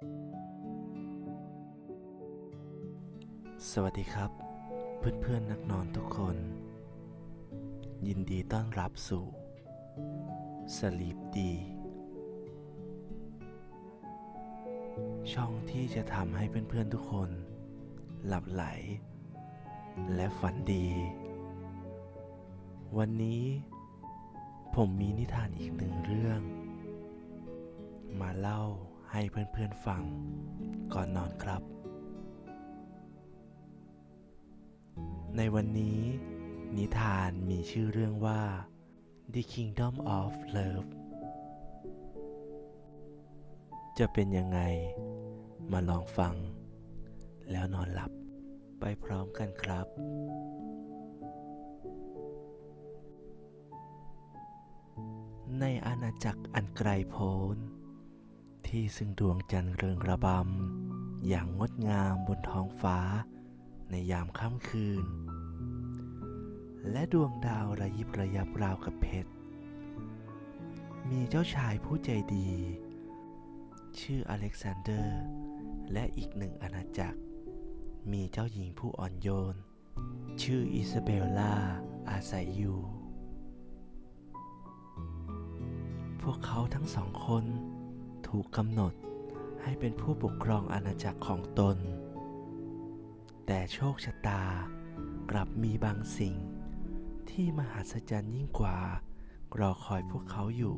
สวัสดีครับ เพื่อนๆนนักนอนทุกคน ยินดีต้อนรับสู่ Sleep D ช่องที่จะทำให้เพื่อนๆทุกคน หลับไหล และฝันดี วันนี้ผมมีนิทานอีกหนึ่งเรื่อง มาเล่า ให้เพื่อนๆฟังก่อนนอนครับ ในวันนี้นิทานมีชื่อเรื่องว่า The Kingdom of Love จะเป็นยังไงมาลองฟัง แล้วนอนหลับไปพร้อมกันครับ ในอาณาจักรอันไกลโพ้น ที่ซึ่งดวงจันทร์เรืองระบำ อย่างงดงามบนท้องฟ้า ในยามค่ำคืน และดวงดาวระยิบระยับราวกับเพชร มีเจ้าชายผู้ใจดี ชื่ออเล็กซานเดอร์ และอีกหนึ่งอาณาจักร มีเจ้าหญิงผู้อ่อนโยน ชื่ออิซาเบลล่าอาศัยอยู่ พวกเขาทั้งสองคน ถูกกำหนดให้เป็นผู้ปกครองอาณาจักรของตน แต่โชคชะตากลับมีบางสิ่ง ที่มหัศจรรย์ยิ่งกว่า รอคอยพวกเขาอยู่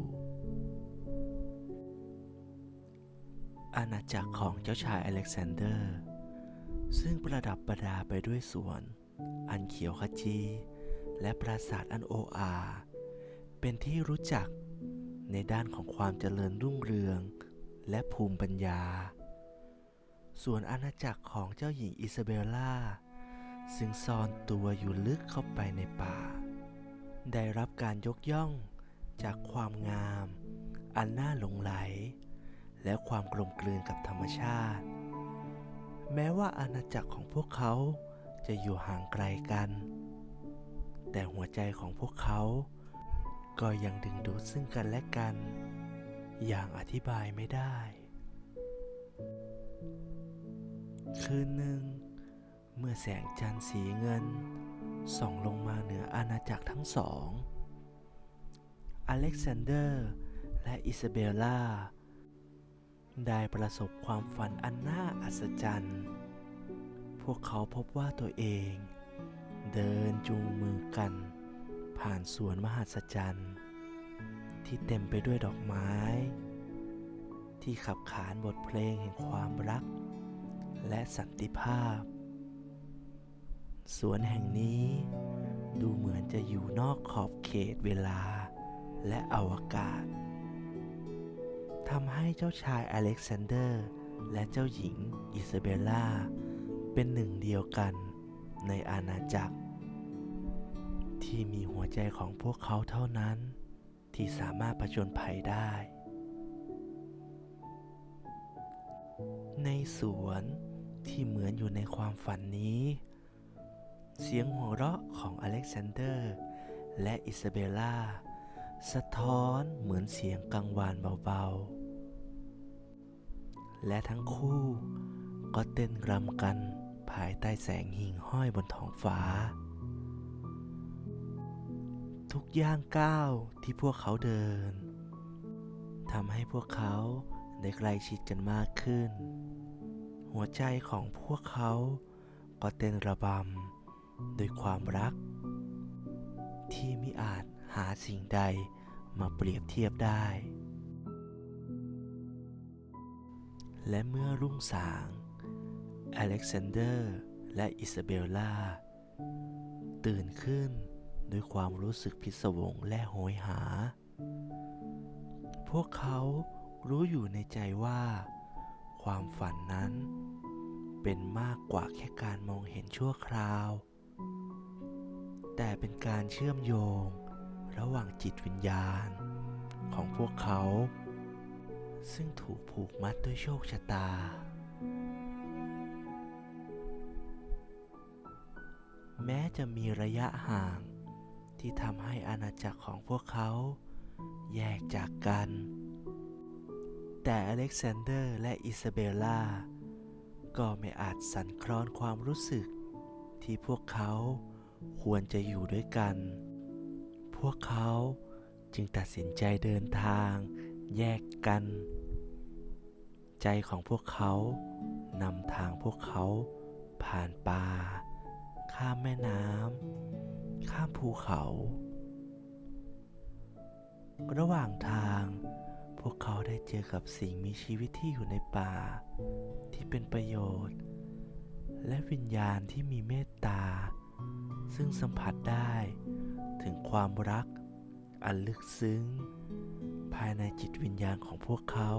อาณาจักรของเจ้าชายอเล็กซานเดอร์ ซึ่งประดับประดาไปด้วยสวน อันเขียวขจี และปราสาทอันโออา เป็นที่รู้จัก ในด้านของความเจริญรุ่งเรือง และภูมิปัญญา ส่วนอาณาจักรของเจ้าหญิงอิซาเบลล่า ซึ่งซ่อนตัวอยู่ลึกเข้าไปในป่า ได้รับการยกย่องจากความงาม อันน่าหลงไหล และความกลมกลืนกับธรรมชาติ แม้ว่าอาณาจักรของพวกเขาจะอยู่ห่างไกลกัน แต่หัวใจของพวกเขา ก็ยังดึงดูดซึ่งกันและกัน อย่างอธิบายไม่ได้ คืนหนึ่ง เมื่อแสงจันทร์สีเงิน ส่องลงมาเหนืออาณาจักรทั้งสอง อเล็กซานเดอร์และอิซาเบลล่า ได้ประสบความฝันอันน่าอัศจรรย์ พวกเขาพบว่าตัวเอง เดินจูงมือกัน ผ่านสวนมหัศจรรย์ ที่เต็มไปด้วยดอกไม้ ที่ขับขานบทเพลงแห่งความรัก และสันติภาพ สวนแห่งนี้ดูเหมือนจะอยู่นอกขอบเขตเวลาและอวกาศทำให้เจ้าชายอเล็กซานเดอร์ และเจ้าหญิงอิซาเบลล่า เป็นหนึ่งเดียวกันในอาณาจักร ที่มีหัวใจของพวกเขาเท่านั้น ที่สามารถผจญภัยได้ ในสวนที่เหมือนอยู่ในความฝันนี้ เสียงหัวเราะของอเล็กซานเดอร์ และอิซาเบลล่า สะท้อนเหมือนเสียงกังวานเบาๆ และทั้งคู่ก็เต้นรำกันภายใต้แสงหิ่งห้อยบนท้องฟ้า ทุกย่างก้าวที่พวกเขาเดินทำให้พวกเขาได้ใกล้ชิดกันมากขึ้น หัวใจของพวกเขาก็เต้นระบำด้วยความรัก ที่ไมิอาจหาสิ่งใดมาเปรียบเทียบได้ และเมื่อรุ่งสางอเล็กซานเดอร์และอิซาเบลล่า ตื่นขึ้น ด้วยความรู้สึกพิศวงและโหยหา พวกเขารู้อยู่ในใจว่า ความฝันนั้น เป็นมากกว่าแค่การมองเห็นชั่วคราว แต่เป็นการเชื่อมโยงระหว่างจิตวิญญาณ ของพวกเขา ซึ่งถูกผูกมัดด้วยโชคชะตา แม้จะมีระยะห่าง ที่ทำให้อาณาจักรของพวกเขาแยกจากกัน แต่อเล็กซานเดอร์และอิซาเบลล่าก็ไม่อาจสั่นคลอนความรู้สึก ที่พวกเขาควรจะอยู่ด้วยกัน พวกเขาจึงตัดสินใจเดินทางแยกกัน ใจของพวกเขานำทางพวกเขาผ่านป่า ข้ามแม่น้ำ ข้ามภูเขา ระหว่างทาง พวกเขาได้เจอกับสิ่งมีชีวิตที่อยู่ในป่า ที่เป็นประโยชน์ และวิญญาณที่มีเมตตา ซึ่งสัมผัสได้ถึงความรัก อันลึกซึ้ง ภายในจิตวิญญาณของพวกเขา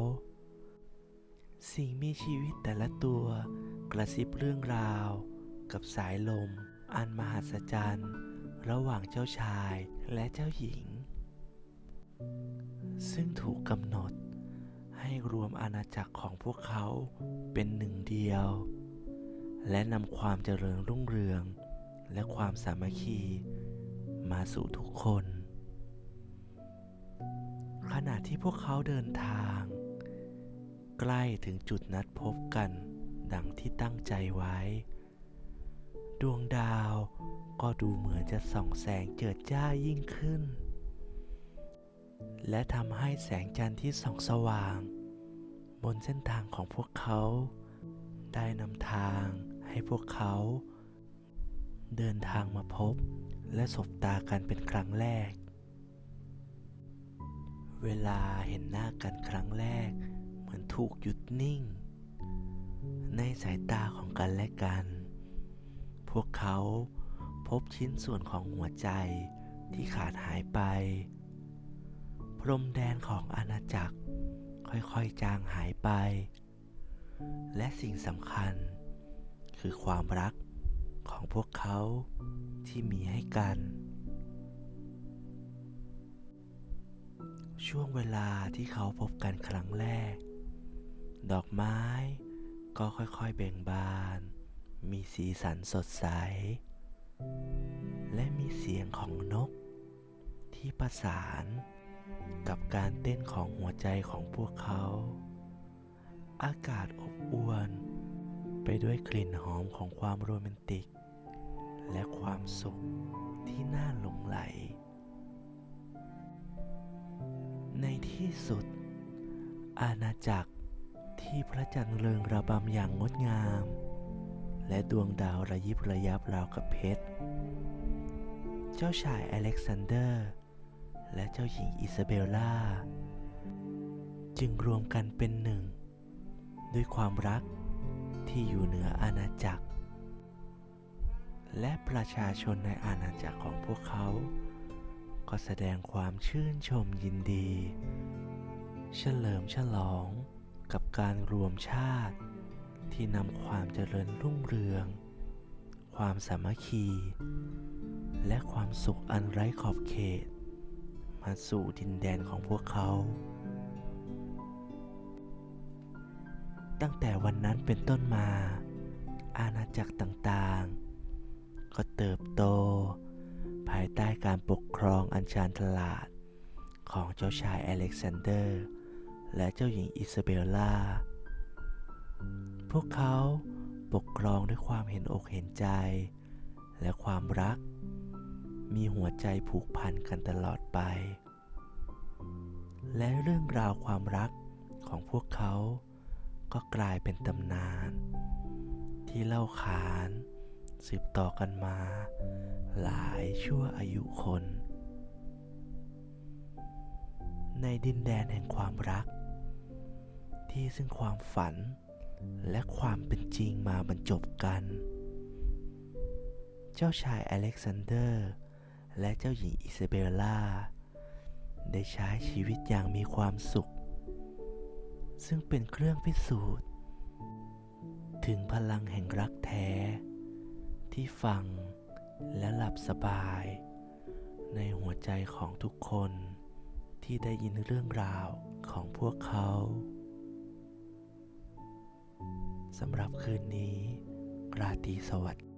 สิ่งมีชีวิตแต่ละตัวกระซิบเรื่องราว กับสายลม อันมหัศจรรย์ ระหว่างเจ้าชายและเจ้าหญิง ซึ่งถูกกำหนดให้รวมอาณาจักรของพวกเขาเป็นหนึ่งเดียว และนำความเจริญรุ่งเรือง และความสามัคคี มาสู่ทุกคน ขณะที่พวกเขาเดินทาง ใกล้ถึงจุดนัดพบกันดังที่ตั้งใจไว้ ดวงดาว ก็ดูเหมือนจะส่องแสงเจิดจ้ายิ่งขึ้น และทำให้แสงจันทร์ที่ส่องสว่าง บนเส้นทางของพวกเขา ได้นำทางให้พวกเขา เดินทางมาพบและสบตากันเป็นครั้งแรก เวลาเห็นหน้ากันครั้งแรก เหมือนถูกหยุดนิ่ง ในสายตาของกันและกัน พวกเขา พบชิ้นส่วนของหัวใจที่ขาดหายไป พรมแดนของอาณาจักร ค่อยๆจางหายไป และสิ่งสำคัญ คือความรักของพวกเขาที่มีให้กัน ช่วงเวลาที่เขาพบกันครั้งแรก ดอกไม้ก็ค่อยๆเบ่งบาน มีสีสันสดใส และมีเสียงของนก ที่ประสานกับการเต้นของหัวใจของพวกเขา อากาศอบอวลไปด้วยกลิ่นหอมของความโรแมนติก และความสุขที่น่าหลงไหล ในที่สุด อาณาจักรที่พระจันทร์เริงระบำอย่างงดงาม และดวงดาวระยิบระยับราวกับเพชร เจ้าชายอเล็กซานเดอร์ และเจ้าหญิงอิซาเบลล่า จึงรวมกันเป็นหนึ่ง ด้วยความรักที่อยู่เหนืออาณาจักร และประชาชนในอาณาจักรของพวกเขา ก็แสดงความชื่นชมยินดี เฉลิมฉลองกับการรวมชาติ ที่นำความเจริญรุ่งเรือง ความสามัคคี และความสุขอันไร้ขอบเขต มาสู่ดินแดนของพวกเขา ตั้งแต่วันนั้นเป็นต้นมา อาณาจักรต่างๆ ก็เติบโต ภายใต้การปกครองอันชาญฉลาดของเจ้าชายอเล็กซานเดอร์ และเจ้าหญิงอิซาเบลล่า พวกเขาปกครองด้วยความเห็นอกเห็นใจ และความรัก มีหัวใจผูกพันกันตลอดไป และเรื่องราวความรักของพวกเขาก็กลายเป็นตำนาน ที่เล่าขานสืบต่อกันมา หลายชั่วอายุคน ในดินแดนแห่งความรัก ที่ซึ่งความฝัน และความเป็นจริงมาบรรจบกัน เจ้าชายอเล็กซานเดอร์ และเจ้าหญิงอิซาเบลล่า ได้ใช้ชีวิตอย่างมีความสุข ซึ่งเป็นเครื่องพิสูจน์ ถึงพลังแห่งรักแท้ ที่ฟังและหลับสบาย ในหัวใจของทุกคนที่ได้ยินเรื่องราวของพวกเขา สำหรับคืนนี้ราตรีสวัสดิ์